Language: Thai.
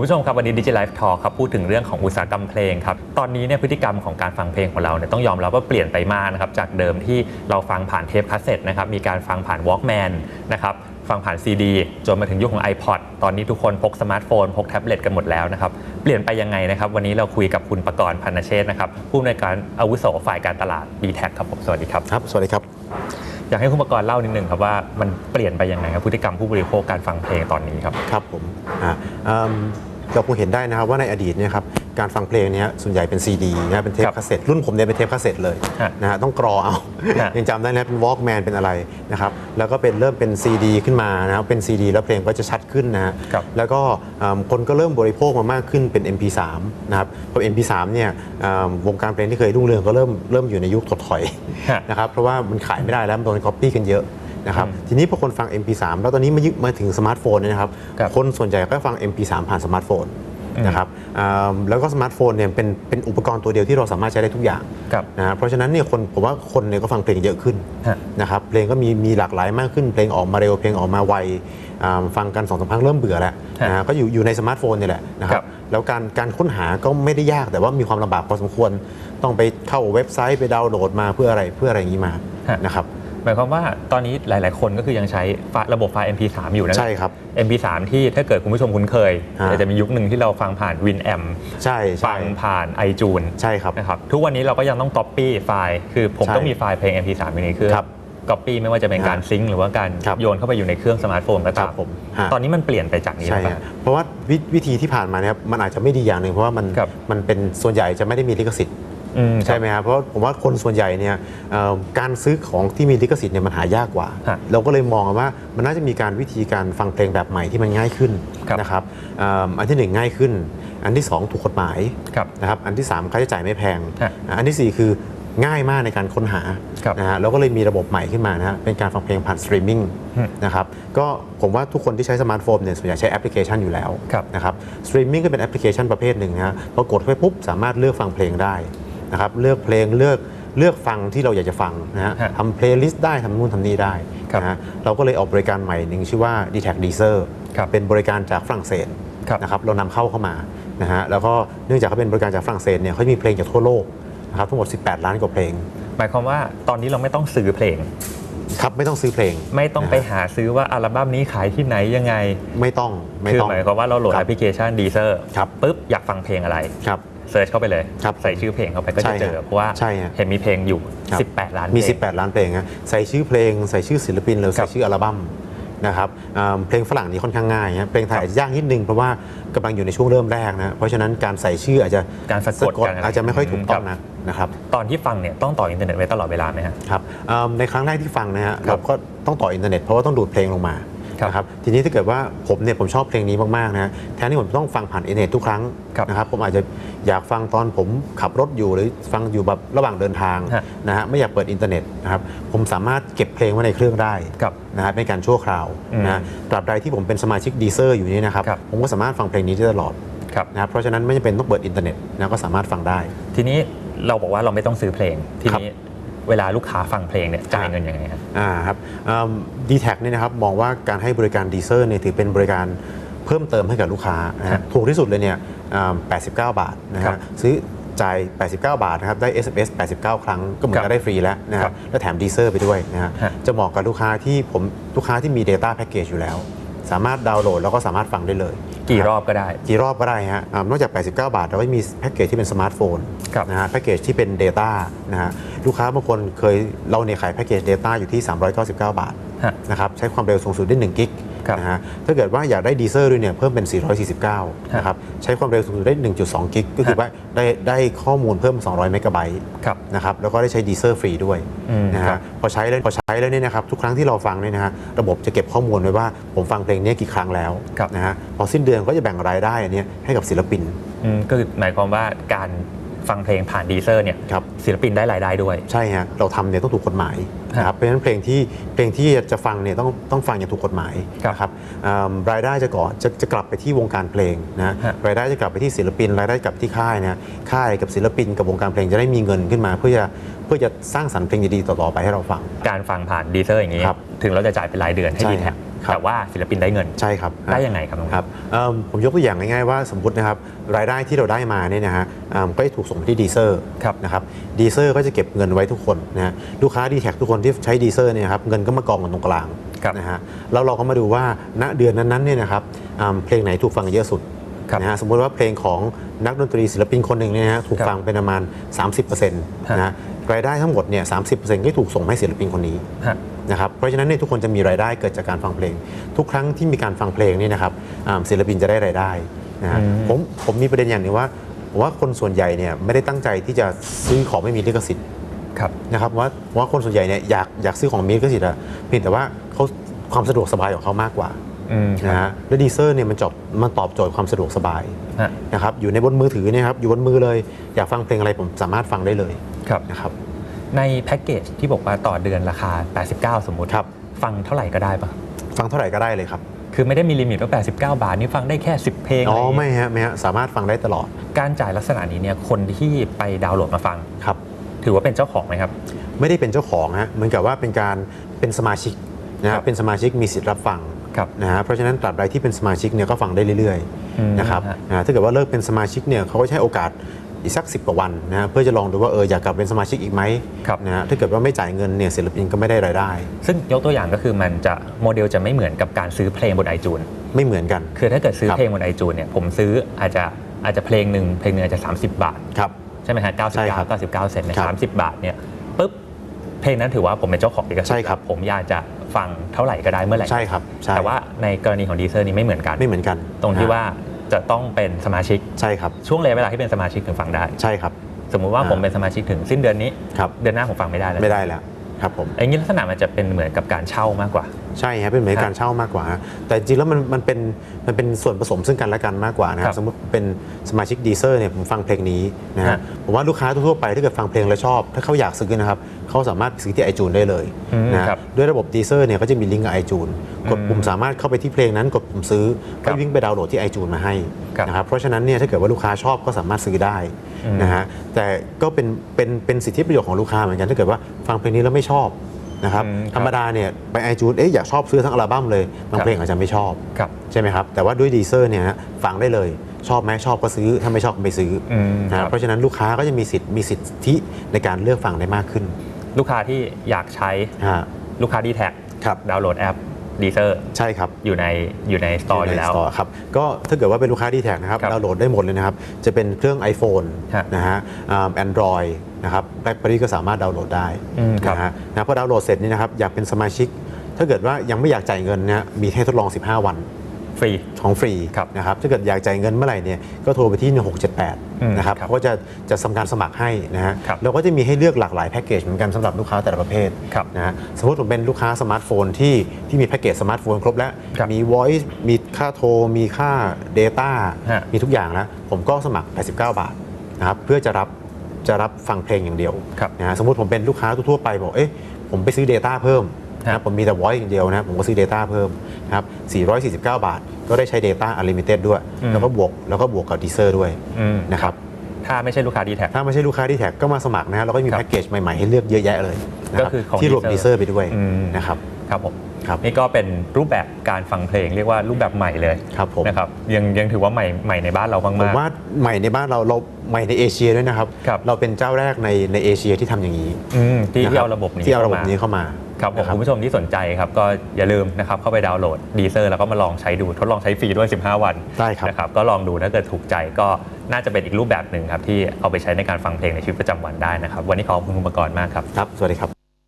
คุณผู้ชมครับวันนี้ดิจิ l ลฟ์ทอครับพูดถึงเรื่องของอุตสาหกรรมเพลงครับตอนนี้เนี่ยพฤติกรรมของการฟังเพลงของเราเนี่ยต้องยอมรับว่าเปลี่ยนไปมากนะครับจากเดิมที่เราฟังผ่านเทปคาสเซ็ตนะครับมีการฟังผ่าน Walkman นะครับฟังผ่านซีดีจนมาถึงยุคของ iPod ตอนนี้ทุกคนพกสมาร์ทโฟน พกแท็บเล็ตกันหมดแล้วนะครับเปลี่ยนไปยังไงนะครับ วันนี้เราคุยกับคุณประกรณ์พันธเชษฐ์นะครับผู้อำนวยการอาวุโสฝ่ายการตลาด b t แทครับผมสวัสดีครับครับ สวัสดีครับ อยากให้คุณประกรณ์เล่านิดนึงครับว่ามันเปลี่ยนไปยังไงครับพฤติกรรมผู้บริโภคการฟังเพลงตอนนี้ครับครับผมอ่า เอิ่มเราคงเห็นได้นะครับว่าในอดีตเนี่ยครับการฟังเพลงเนี่ยส่วนใหญ่เป็นซีดีนะเป็นเทปครับคาสเซ็ตรุ่นผมเนี่ยเป็นเทปคาสเซ็ตเลยฮะนะฮะต้องกรอเอาฮะ ยังจำได้นะเป็นวอล์กแมนเป็นอะไรนะครับแล้วก็เป็นเริ่มเป็นซีดีขึ้นมานะครับเป็นซีดีแล้วเพลงก็จะชัดขึ้นนะฮะครับ แล้วก็เอิ่มคนก็เริ่มบริโภคมามากขึ้นเป็น MP3 นะครับพอ MP3 เนี่ยเอิ่มวงการเพลงที่เคยรุ่งเรืองก็เริ่มเริ่มอยู่ในยุคถดถอย ฮะ นะครับเพราะว่ามันขายไม่ได้แล้วมันโดนก๊อปปี้กันเยอะ นะครับอืมทีนี้พอคนฟัง MP3 แล้วตอนนี้มายึมาถึงสมาร์ทโฟนเนยนะครับครับคนส่วนใหญ่ก็ฟัง MP3 ผ่านสมาร์ทโฟนอืมนะครับอ่าแล้วก็สมาร์ทโฟนเนี่ยเป็นเป็นอุปกรณ์ตัวเดียวที่เราสามารถใช้ได้ทุกอย่างครับนะฮะเพราะฉะนั้นเนี่ยคนผมว่าคนเนี่ยก็ฟังเพลงเยอะขึ้นฮะนะครับเพลงก็มีมีหลากหลายมากขึ้น เพลงออกมาเร็วเพลงออกมาไวอ่าฟังกันสองสามครั้งเริ่มเบื่อแล้วฮะนะฮะก็อยู่อยู่ในสมาร์ทโฟนนี่แหละนะคครัรับบแล้วการการค้นหาก็ไม่ได้ยากแต่ว่ามีความลำบากพอสมควรต้องไปเข้าเว็บไซต์ไปดาวน์โหลดมาเพื่ออะไรเพื่ออะไรอย่างนี้มาฮะนะครับ หมายความว่าตอนนี้หลาย ๆ คนก็คือยังใใช้ไฟล์ระบบไฟล์ MP3 อยู่นะใช่ครับ MP3 ที่ถ้าเกิดคุณผู้ชมคุ้นเคยฮะจะมียุคหนึ่งที่เราฟังผ่าน Winamp ใช่ใช่ฟังผ่าน iTunes ใช่ครับนะครับทุกวันนี้เราก็ยังต้อง Copy ไฟล์คือผมใช่ต้องมีไฟล์เพลง MP3 อยู่ในเครื่องครับ Copy ไม่ว่าจะเป็นการฮะซิงค์หรือว่าการครับโยนเข้าไปอยู่ในเครื่องสมาร์ทโฟนก็คตารัมบผมฮะตอนนี้มันเปลี่ยนไปจากนี้ใช่แล้วฮะเพราะว่าวิวิธีที่ผ่านมาเนี่ยครับมันอาจจะไม่ดีอย่างหนึ่งเพราะว่ามันครับมันเป็นส่วนใหญ่จะไม่ได้มีลิขสิทธิ์ อืมใช่ไหมครับเพราะผมว่าคนส่วนใหญ่เนี่ยเอ่อการซื้อของที่มีลิขสิทธิ์เนี่ยมันหายากกว่า ฮะเราก็เลยมองว่ามันน่าจะมีการวิธีการฟังเพลงแบบใหม่ที่มันง่ายขึ้นครับ นะครับเอิ่มอันที่หนึ่งง่ายขึ้น อันที่สองถูกกฎหมาย ครับ นะครับอันที่สามค่าใช้จ่ายไม่แพง ฮะอันที่สี่คือง่ายมากในการค้นหาครับนะฮะเราก็เลยมีระบบใหม่ขึ้นมานะฮะเป็นการฟังเพลงผ่านสตรีมมิ่งอืมนะครับก็ผมว่าทุกคนที่ใช้สมาร์ทโฟนเนี่ยส่วนใหญ่ใช้แอปพลิเคชันอยู่แล้วครับนะครับสตรีมมิ่งก็เป็นแอปพลิเคชันประเภทหนึ่งนะฮะพอกดเข้าไปปุ๊บ สามารถเลือกฟังเพลงได้ นะครับเลือกเพลงเลือกเลือกฟังที่เราอยากจะฟังนะฮะฮะทำเพลย์ลิสต์ได้ทำนู่นทำนี่ได้ครับนะฮะเราก็เลยออกบริการใหม่หนึ่งชื่อว่า d t a c Deezer ครับเป็นบริการจากฝรั่งเศสครับนะครับเรานำเข้าเข้ามานะฮะแล้วก็เนื่องจากเขาเป็นบริการจากฝรั่งเศสเนี่ยเขามีเพลงจากทั่วโลกนะครับทั้งหมด 18 ล้านกว่าเพลงหมายความว่าตอนนี้เราไม่ต้องซื้อเพลง ครับไม่ต้องซื้อเพลง ไม่ต้องไปหาซื้อว่าอัลบั้มนี้ขายที่ไหนยังไง ไม่ต้องไม่คือต้อง หมายความว่าเราโหลดครัแอบปพลิเคชัน Deezer ครับ ปุ๊บอยากฟังเพลงอะไร ครับ เซิร์ชเข้าไปเลยครับใส่ชื่อเพลงเข้าไปก็ใช่จะเจอฮะเพราะว่าใช่ฮะเห็นมีเพลงอยู่ครับ18 ล้านมีเพลง18 ล้านเพลงฮะใส่ชื่อเพลงใส่ชื่อศิลปินหรือครัใส่บชื่ออัลบั้มนะครับอ่าเพลงฝรั่งนี่ค่อนข้างง่ายฮะเพลงไทยอาจจะยากนิดนึงเพราะว่ากำลังอยู่ในช่วงเริ่มแรกนะเพราะฉะนั้นการใส่ชื่ออาจจะการสะกดการอะไรอาจจะไม่ค่อยถูกต้องครันะบนะครับตอนที่ฟังเนี่ยต้องต่ออินเทอร์เน็ตไว้ตลอดเวลาไหมฮะครับอ่าในครั้งแรกที่ฟังนะฮะครัเราบก็ต้องต่ออินเทอร์เน็ตเพราะว่าต้องดูดเพลงลงมาครับ นะครับทีนี้ถ้าเกิดว่าผมเนี่ยผมชอบเพลงนี้มากๆนะฮะแทนที่ผมจะต้องฟังผ่านอินเทอร์เน็ตทุกครั้งครับนะครับผมอาจจะอยากฟังตอนผมขับรถอยู่หรือฟังอยู่แบบระหว่างเดินทางฮะนะฮะไม่อยากเปิดอินเทอร์เน็ตนะครับผมสามารถเก็บเพลงไว้ในเครื่องได้ครับนะฮะเป็นการชั่วคราวอืมนะฮะตราบใดที่ผมเป็นสมาชิกดีเซอร์อยู่นี่นะครับครับผมก็สามารถฟังเพลงนี้ได้ตลอดครับนะครับเพราะฉะนั้นไม่จำเป็นต้องเปิดอินเทอร์เน็ตนะก็สามารถฟังได้ ทีนี้เราบอกว่าเราไม่ต้องซื้อเพลงทีครับนี้ เวลาลูกค้าฟังเพลงเนี่ยจ่ายเงินยังไงฮะอ่าครับดีแท็เนี่ยนะครับมองว่าการให้บริการดีเซอร์เนี่ยถือเป็นบริการเพิ่มเติมให้กับลูกค้านะครัฮะบถูกที่สุดเลยเนี่ยอ่า89 บาทนะครัฮะบซื้อจ่าย 89 บาทนะครับ ได้ SMS 89 ครั้ง ก็เหมือนครักับบได้ฟรีแล้วนะครัฮะบแล้วแถมดีเซอร์ไปด้วยนะฮะฮะ จะเหมาะกับลูกค้าที่ผม ลูกค้าที่มี Data Package อยู่แล้ว สามารถดาวน์โหลดแล้วก็สามารถฟังได้เลย กี่รอบก็ได้ กี่รอบก็ได้ฮะอ่านอกจาก 89 บาท เราก็มีแพ็กเกจที่เป็นสมาร์ทโฟนครับนะฮะแพ็กเกจที่เป็น Data นะฮะลูกค้าบางคนเคยเราเนี่ยขายแพ็กเกจ Data อยู่ที่ 399 บาทฮะนะครับใช้ความเร็วสูงสุดได้1กิกครับ นะฮะถ้าเกิดว่าอยากได้ดีเซอร์ด้วยเนี่ยเพิ่มเป็น 449 นะครับ ใช้ความเร็วสูงสุดได้ 1.2 กิกก็คือว่าได้ได้ข้อมูลเพิ่ม 200 เมกะไบต์ครับนะครับ แล้วก็ได้ใช้ดีเซอร์ฟรีด้วยอืมนะครัฮะบพอใช้แล้วพอใช้แล้วเนี่ยนะครับ ทุกครั้งที่เราฟังเนี่ยนะฮะระบบจะเก็บข้อมูลไว้ว่าผมฟังเพลงนี้กี่ครั้งแล้วครับนะฮะพอสิ้นเดือนก็จะแบ่งรายได้อันเนี้ยให้กับศิลปินอืมก็คือหมายความว่าการ ฟังเพลงผ่านดีเซอร์เนี่ยครับศิลปินได้รายได้ด้วย ใช่ฮะเราทำเนี่ยต้องถูกกฎหมายนะครับเพราะฉะนั้นเพลงที่เพลงที่จะฟังเนี่ยต้องต้องฟังอย่างถูกกฎหมายครับนะครับอ่ารายได้จะก่อนจะจะกลับไปที่วงการเพลงนะฮะรายได้จะกลับไปที่ศิลปิน รายได้กลับที่ค่ายนะค่ายกับศิลปินกับวงการเพลงจะได้มีเงินขึ้นมาเพื่อจะเพื่อจะสร้างสรรค์เพลงดีๆต่อๆไปให้เราฟัง การฟังผ่านดีเซอร์อย่างนี้ครับถึงเราจะจ่ายเป็นรายเดือนให้ใช่ดีแท็ฮะครับ แต่ว่าศิลปินได้เงินใช่ครับได้ยังไงครับน้องครับเอิ่มผมยกตัวอย่างง่ายๆว่าสมมตินะครับรายได้ที่เราได้มาเนี่ยนะฮะอ่าก็จะถูกส่งไปที่ดีเซอร์ครับนะครับดีเซอร์ก็จะเก็บเงินไว้ทุกคนนะฮะลูกค้าดีแท็ทุกคนที่ใช้ดีเซอร์เนี่ยครับเงินก็มากองกันตรงกลางครับนะฮะแล้วเราก็มาดูว่าณเดือนนั้นๆเนี่ยนะครับอ่าเพลงไหนถูกฟังเยอะสุดครับนะฮะสมมติว่าเพลงของนักดนตรีศิลปินคนหนึ่งเนี่ยนะฮะถูกครับฟังเป็นประมาณ 30%นะฮะรายได้ทั้งหมดเนี่ย30%ก็ถูกส่งให้ศิลปินคนนี้ฮะ นะครับเพราะฉะนั้นเนี่ยทุกคนจะมีรายได้เกิดจากการฟังเพลง ทุกครั้งที่มีการฟังเพลงเนี่ยนะครับอ่าศิลปินจะได้รายได้นะฮะอืมผมผมมีประเด็นอย่างหนึงว่าผมว่าคนส่วนใหญ่เนี่ยไม่ได้ตั้งใจที่จะซื้อของไม่มีลิขสิทธิ์ครับนะครับว่าว่าคนส่วนใหญ่เนี่ยอยากอยากซื้อของมีลิขสิทธิ์อะเพียงแต่ว่าเขาความสะดวกสบายของเขามากกว่าอืมนะฮะและดีเซอร์เนี่ยมันจบมันตอบโจทย์ความสะดวกสบายฮะนะครับอยู่ในบนมือถือเนี่ยครับอยู่บนมือเลยอยากฟังเพลงอะไรผมสามารถฟังได้เลยครับนะครับ ในแพ็กเกจที่บอกว่าต่อเดือนราคา 89 สมมุติครับ ฟังเท่าไหร่ก็ได้ปะฟังเท่าไหร่ก็ได้เลยครับ คือไม่ได้มีลิมิตว่า 89 บาทนี่ฟังได้แค่ 10 เพลงอ๋ออะไรอย่างไม่เงี้ยฮะไม่ฮะสามารถฟังได้ตลอด การจ่ายลักษณะนี้เนี่ยคนที่ไปดาวน์โหลดมาฟังครับ ถือว่าเป็นเจ้าของไหมครับ ไม่ได้เป็นเจ้าของฮะเหมือนกับว่าเป็นการเป็นสมาชิกนะครัฮะบเป็นสมาชิกมีสิทธิ์รับฟังครับนะฮะเพราะฉะนั้นตราบใดที่เป็นสมาชิกเนี่ยก็ฟังได้เรื่อยอืมๆนะครับฮะนะฮะถ้าเกิดว่าเลิกเป็นสมาชิกเนี่ยเขาก็ใช้โอกาส อีกสักสิกว่าวันนะฮะเพื่อจะลองดูว่าเอออยากกลับเป็นสมาชิกอีกไหมครับนะฮะถ้าเกิดว่าไม่จ่ายเงินเนี่ยศิลปินก็ไม่ได้รายได้ ซึ่งยกตัวอย่างก็คือมันจะโมเดลจะไม่เหมือนกับการซื้อเพลงบนไอจูนไม่เหมือนกัน คือถ้าเกิดซื้อครับเพลงบนไอจูนเนี่ยผมซื้ออาจจะอาจจะเพลงหนึ่งเพลงหนึ่งอาจจะ 30 บาทครับใช่ไหมฮะใช่ครับ99 99เซนต์เนี่ยครับสามสิบบาทเนี่ยปุ๊บเพลงนั้นถือว่าผมเป็นเจ้าของลิขสิทธิ์ใช่ครับผมอยากจะฟังเท่าไหร่ก็ได้เมื่อไหร่ใช่ครับใช่แต่ว่าในกรณีของดีเซอร์นี้ไม่เหมือนกันไม่เหมือนกัน ตรงที่นะฮะว่า จะต้องเป็นสมาชิกใช่ครับช่วงระยะเวลาที่เป็นสมาชิกถึงฟังได้ ใช่ครับ สมมุติว่าอ่าผมเป็นสมาชิกถึงสิ้นเดือนนี้ ครับ เดือนหน้าผมฟังไม่ได้แล้วไม่ได้แล้วครับผมอย่างนี้ลักษณะมันจะเป็นเหมือนกับการเช่ามากกว่า ใช่ฮะเป็นเหมือนครับการเช่ามากกว่าฮะแต่จริงๆแล้วมันมันเป็นมันเป็นส่วนผสมซึ่งกันและกันมากกว่านะคครัรับบสมมติเป็นสมาชิกดีเซอร์เนี่ยผมฟังเพลงนี้นะฮะฮะผมว่าลูกค้าทั่วๆไปถ้าเกิดฟังเพลงแล้วชอบ ถ้าเขาอยากซื้อนะครับเขาสามารถซื้อที่ไอจูนได้เลยอืมนะฮะครับด้วยระบบดีเซอร์เนี่ยก็จะมีลิงก์กับไอจูนกดอืมปุ่มสามารถเข้าไปที่เพลงนั้นกดปุ่มซื้อครัก็บวิ่งไปดาวน์โหลดที่ไอจูนมาให้ครับนะครับเพราะฉะนั้นเนี่ยถ้าเกิดว่าลูกค้าชอบก็สามารถซื้อได้อืมนะฮะแต่ก็เป็นเป็นเป็นสิทธิประโยชน์ของลูกค้าเหมือนกันถ้าเกิดว่าฟังเพลงนี้แล้วไม่ชอบ นะครับอืมครับธรรมดาเนี่ยไปไอจูนเอ๊ะอยากชอบซื้อทั้งอัลบั้มเลยบางครับเพลงอาจจะไม่ชอบครับใช่ไหมครับแต่ว่าด้วยดีเซอร์เนี่ยฮะฟังได้เลยชอบไหมชอบก็ซื้อถ้าไม่ชอบก็ไม่ซื้อออืมนะครับเพราะฉะนั้นลูกค้าก็จะมีสิทธิ์มีสิทธิในการเลือกฟังได้มากขึ้น ลูกค้าที่อยากใช้ฮะลูกค้าดีแท็กครับดาวน์โหลดแอป ดีเซอร์ใช่ครับ อยู่ในอยู่ในสตอร์อยู่แล้วใน Store ครับก็ถ้าเกิดว่าเป็นลูกค้าดีแท็นะครับครับดาวน์โหลดได้หมดเลยนะครับ จะเป็นเครื่อง iPhone ฮะนะฮะแอนดรอยนะครับแบล็คเบอรี่ก็สามารถดาวน์โหลดได้อืมครับ นะฮะนะพอดาวน์โหลดเสร็จนี่นะครับอยากเป็นสมาชิก ถ้าเกิดว่ายังไม่อยากจ่ายเงินนะมีให้ทดลอง 15 วัน ฟรีของฟรีครับนะครับถ้าเกิดอยากจ่ายเงินเมื่อไหร่เนี่ยก็โทรไปที่อืม1678 นะครับครับเขาก็จะจะทำการสมัครให้นะฮะครับแล้วก็จะมีให้เลือกหลากหลายแพ็กเกจเหมือนกันสำหรับลูกค้าแต่ละประเภทครับนะฮะสมมติผมเป็นลูกค้าสมาร์ทโฟนที่ที่มีแพ็กเกจสมาร์ทโฟนครบแล้วครับมี voice มีค่าโทร มีค่า Data ฮะมีทุกอย่างแล้วผมก็สมัคร 89 บาทนะครับเพื่อจะรับจะรับฟังเพลงอย่างเดียวครับนะฮะสมมติผมเป็นลูกค้าทั่วๆไปบอกเอ๊ะผมไปซื้อ Data เพิ่ม นะครับผมมีแต่ voice อย่างเดียวนะผมก็ซื้อ Data เพิ่มนะครับ449 บาท ก็ได้ใช้ Data Unlimited ด้วย อืม แล้วก็บวกแล้วก็บวกกับดีเซอร์ด้วยอืมนะครับถ้าไม่ใช่ลูกค้าดีแท็กถ้าไม่ใช่ลูกค้าที่แท็กก็มาสมัครนะฮะแล้วก็มีครับแพ็กเกจใหม่ ๆ ให้เลือกเยอะแยะเลยนะรับก็คือของที่รวม Deezer ดีเซอร์ไปด้วยอืม นะครับครับผมครับนี่ก็เป็นรูปแบบการฟังเพลงเรียกว่ารูปแบบใหม่เลยครับผม นะครับยังยังถือว่าใหม่ใหม่ในบ้านเราผมมากว่าใหม่ในบ้านเราเราใหม่ในเอเชียด้วยนะครับ ครับ เราเป็นเจ้าแรกในในเอเชียที่ทำอย่างนี้ๆอืมที่นคที่เอาระบบนี้ที่เอาระบบข้มนี้เข้ามา ครับผมนะคุณผู้ชมที่สนใจครับก็อย่าลืมนะครับเข้าไปดาวน์โหลดดีเซอร์แล้วก็มาลองใช้ดูทดลองใช้ฟรีด้วย 15 วันได้ครับนะครับก็ลองดูถ้าเกิดถูกใจก็น่าจะเป็นอีกรูปแบบหนึ่งครับที่เอาไปใช้ในการฟังเพลงในชีวิตประจำวันได้นะครับวันนี้ขอบคุณคุณประกรณ์มากครับครับสวัสดีครับ